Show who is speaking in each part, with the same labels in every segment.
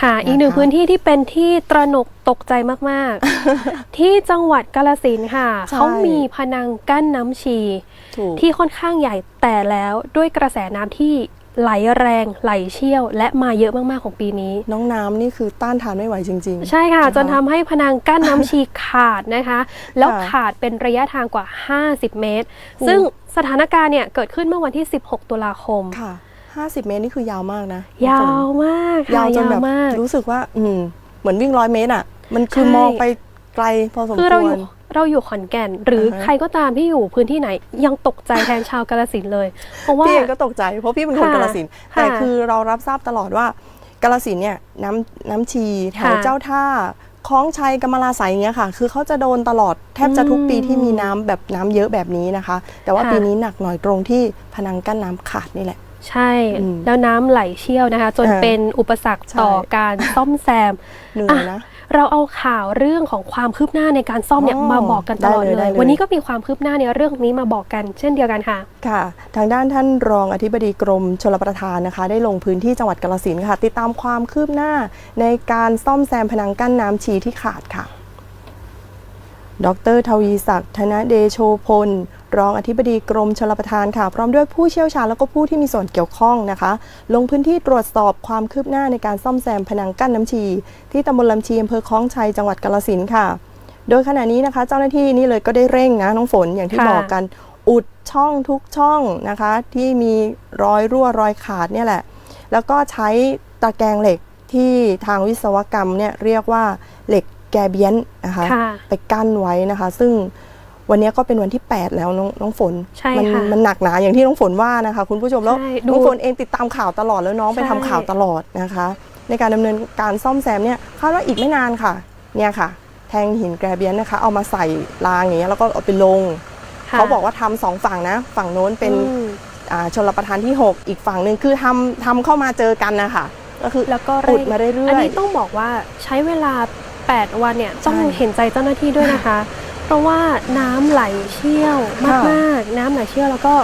Speaker 1: ค่ะ อีกหนึ่ง
Speaker 2: นะคะ
Speaker 1: พื้นที่ที่เป็นที่ตระหนกตกใจมาก ๆ ที่จังหวัดกาลสินธุ์ค่ะ
Speaker 2: ใช่
Speaker 1: เขามีพนังกั้นน้ำชี
Speaker 2: ถูก
Speaker 1: ที่ค่อนข้างใหญ่แต่แล้วด้วยกระแสน้ำที่ไหลแรงไหลเชี่ยว และมาเยอะมากๆของปีนี้
Speaker 2: น้องน้ำนี่คือต้านทานไม่ไหวจริง
Speaker 1: ใช่ค่ะ
Speaker 2: นะคะ
Speaker 1: จนทำให้พนังกั้นน้ำชีขาดนะคะ แล้ว
Speaker 2: ค่ะ
Speaker 1: ขาดเป็นระยะทางกว่า 50 เมตร
Speaker 2: โอ้
Speaker 1: ซึ่งสถานการณ์เนี่ยเกิดขึ้นเมื่อวันที่ 16 ตุลาคม
Speaker 2: ๆค่ะ 50 เมตรนี่คือยาวมากนะ
Speaker 1: ยาวมากค่ะ
Speaker 2: ยาวจนแบบ
Speaker 1: มาก
Speaker 2: รู้สึกว่า อืมเหมือนวิ่งร้อยเมตรอะ มันคือ
Speaker 1: ใช่
Speaker 2: มองไปไกลพอสม
Speaker 1: คือ
Speaker 2: ค
Speaker 1: เราอ
Speaker 2: ว
Speaker 1: ยู่
Speaker 2: ร
Speaker 1: เราอยู่ขอนแก่น หรืออ
Speaker 2: อฮะ
Speaker 1: ใครก็ตามที่อยู่พื้นที่ไหนยังตกใจแทนชาวกาลสินธุ์เลย เพราะว่า
Speaker 2: พี่เองก็ตกใจเพราะพี่เป็นคน
Speaker 1: ค่ะ
Speaker 2: กาลสินธุ์
Speaker 1: ค่ะ
Speaker 2: แต่คือเรารับทราบตลอดว่ากาลสินธุ์เนี่ยน้ำน้ำชีแถว
Speaker 1: ค่ะ
Speaker 2: เจ้าท่าคลองชัยกำมะลาไสยอย่างเงี้ยค่ะ คือเขาจะโดนตลอดแทบจะทุกปี
Speaker 1: อืม
Speaker 2: ที่มีน้ำแบบน้ำเยอะแบบนี้นะคะ แต่ว่า
Speaker 1: ค่ะ
Speaker 2: ปีนี้หนักหน่อยตรงที่พนังกั้นน้ำขาดนี่แหละ
Speaker 1: ใช่
Speaker 2: อืม
Speaker 1: แล้วน้ำไหลเชี่ยวนะคะ จน
Speaker 2: เออ
Speaker 1: เป็นอุปสรรค
Speaker 2: ใช่
Speaker 1: ต่อการซ่อมแซม
Speaker 2: เหนื่อยนะ
Speaker 1: เราเอาข่าวเรื่องของความคืบหน้าในการซ่อมเนี่ย
Speaker 2: อ๋อ
Speaker 1: มาบอกกันตลอด
Speaker 2: ได้เลย
Speaker 1: เล
Speaker 2: ได้
Speaker 1: ย
Speaker 2: เลย
Speaker 1: วันนี้ก็มีความคืบหน้าในเรื่องนี้มาบอกกันเช่นเดียวกันค่ะ
Speaker 2: ค่ะ ทางด้านท่านรองอธิบดีกรมชลประทานนะคะ ได้ลงพื้นที่จังหวัดกาฬสินธุ์ค่ะ ติดตามความคืบหน้าในการซ่อมแซมพนังกั้นน้ำชีที่ขาดค่ะ ดรทวีศักดิ์ธนเดโชพล รองอธิบดีกรมชลประทานค่ะ พร้อมด้วยผู้เชี่ยวชาญแล้วก็ผู้ที่มีส่วนเกี่ยวข้องนะคะ ลงพื้นที่ตรวจสอบความคืบหน้าในการซ่อมแซมพนังกั้นน้ำชี ที่ตำบลลำชีอำเภอคล้องชัยจังหวัดกาฬสินธุ์ค่ะ โดยขณะนี้นะคะ เจ้าหน้าที่นี่เลยก็ได้เร่งนะน้องฝนอย่างที่
Speaker 1: ค่ะ
Speaker 2: บอกกันอุดช่องทุกช่องนะคะ ที่มีรอยรั่วรอยขาดเนี่ยแหละ แล้วก็ใช้ตะแกรงเหล็กที่ทางวิศวกรรมเนี่ยเรียกว่าเหล็กแกเบียนนะคะ
Speaker 1: ค่ะ
Speaker 2: ไปกั้นไว้นะคะ ซึ่ง วันนี้ก็เป็นวันที่ 8 แล้วน้องน้องฝน
Speaker 1: ใช่
Speaker 2: มั
Speaker 1: ค่ะ
Speaker 2: มันหนักหนาอย่างที่น้องฝนว่านะคะ คุณผู้ชมแล้ว
Speaker 1: ใช่ดู
Speaker 2: น้องฝนเองติดตามข่าวตลอดแล้วน้องไป
Speaker 1: ใช่
Speaker 2: ทำข่าวตลอดนะคะ ในการดำเนินการซ่อมแซมเนี่ยคาดว่าอีกไม่นานค่ะเนี่ยค่ะ แทงหินแกรเบียนนะคะ เอามาใส่รางอย่างเงี้ยแล้วก็เอาไปลง
Speaker 1: ค่ะ
Speaker 2: เขาบอกว่าทำสองฝั่งนะ ฝั่งโน้นเป็น
Speaker 1: อืม
Speaker 2: อ่าชนรประทานที่ 6 อีกฝั่งหนึ่งคือทำทำเข้ามาเจอกันนะคะก็คือ
Speaker 1: แล้วก็
Speaker 2: อุ
Speaker 1: เร่
Speaker 2: ด
Speaker 1: ง
Speaker 2: มาเรื่อยๆ
Speaker 1: อันนี้ต้องบอกว่าใช้เวลา 8 วันเนี่ย
Speaker 2: ใช่
Speaker 1: ต้องเห็นใจเจ้าหน้าที่ด้วยนะคะ เพราะว่าน้ำไหลเชี่ยว
Speaker 2: ค่ะ
Speaker 1: มากๆ น้ำไหลเชี่ยวแล้วก็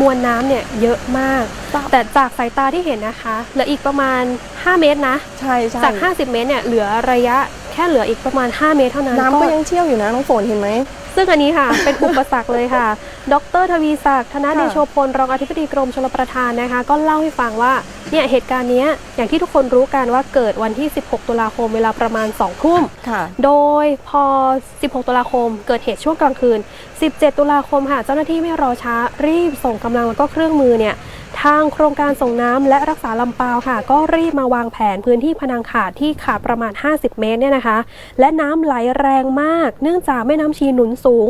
Speaker 1: มวลน้ำเนี่ยเยอะมาก แต่จากสายตาที่เห็นนะคะเหลืออีกประมาณ 5 เมตรนะ
Speaker 2: ใช่ใช่
Speaker 1: จาก 50 เมตรเนี่ยเหลือระยะแค่เหลืออีกประมาณ 5 เมตรเท่านั้น
Speaker 2: น้ำก็ยังเชี่ยวอยู่นะน้องฝนเห็นไหม
Speaker 1: ซึ่งอันนี้ค่ะ เป็นอุปสรรคเลยค่ะ ดรทวีศักดิ์ธนเด
Speaker 2: ค่ะ
Speaker 1: โชพลรองอธิบดีกรมชลประทานนะคะ ก็เล่าให้ฟังว่าเนี่ยเหตุการณ์เนี้ยอย่างที่ทุกคนรู้กันว่าเกิดวันที่ 16 ตุลาคมเวลาประมาณ2ทุ่ม
Speaker 2: ค่ะ
Speaker 1: โดยพอ 16 ตุลาคม เกิดเหตุช่วงกลางคืน 17 ตุลาคมค่ะ เจ้าหน้าที่ไม่รอช้ารีบส่งกำลังแล้วก็เครื่องมือเนี่ยทางโครงการส่งน้ำและรักษาลำปาวค่ะ ก็รีบมาวางแผนพื้นที่พนังขาดที่ขาดประมาณ 50 เมตรเนี่ยนะคะ และน้ำไหลแรงมาก เนื่องจากแม่น้ำชีหนุนสูง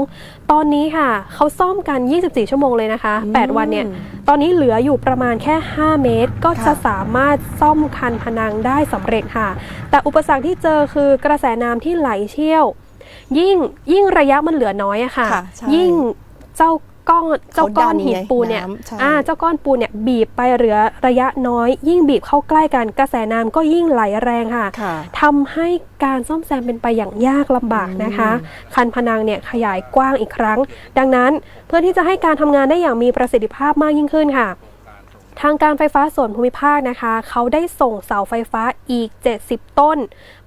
Speaker 1: ตอนนี้ค่ะเขาซ่อมกัน 24 ชั่วโมงเลยนะคะ 8 วันเนี่ย ตอนนี้เหลืออยู่ประมาณแค่ 5 เมตร ก็
Speaker 2: ค่ะ
Speaker 1: จะสามารถซ่อมคันพนังได้สำเร็จค่ะ แต่อุปสรรคที่เจอคือกระแสน้ำที่ไหลเชี่ยว ยิ่งยิ่งระยะมันเหลือน้อยอะค่ะ
Speaker 2: ค่ะใช่
Speaker 1: ยิ่งเจ้าก้ อนเจ้าก้อนหินปูนเนี่ย
Speaker 2: เขาดันไงน้ำใช่
Speaker 1: อ่าเจ้าก้อนปูนเนี่ยบีบไปเหลือระยะน้อย ยิ่งบีบเข้าใกล้กันกระแสน้ำก็ยิ่งไหลแรงค่ะ
Speaker 2: ค่ะ
Speaker 1: ทำให้การซ่อมแซมเป็นไปอย่างยากลำบากนะคะ คันพนังเนี่ยขยายกว้างอีกครั้ง ดังนั้นเพื่อที่จะให้การทำงานได้อย่างมีประสิทธิภาพมากยิ่งขึ้นค่ะ ทางการไฟฟ้าส่วนภูมิภาคนะคะ เขาได้ส่งเสาไฟฟ้าอีก 70 ต้น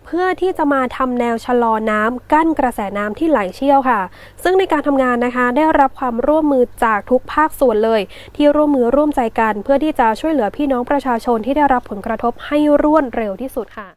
Speaker 1: เพื่อที่จะมาทำแนวชะลอน้ำกั้นกระแสน้ำที่ไหลเชี่ยวค่ะ ซึ่งในการทำงานนะคะ ได้รับความร่วมมือจากทุกภาคส่วนเลย ที่ร่วมมือร่วมใจกัน เพื่อที่จะช่วยเหลือพี่น้องประชาชนที่ได้รับผลกระทบให้ร่วนเร็วที่สุดค่ะ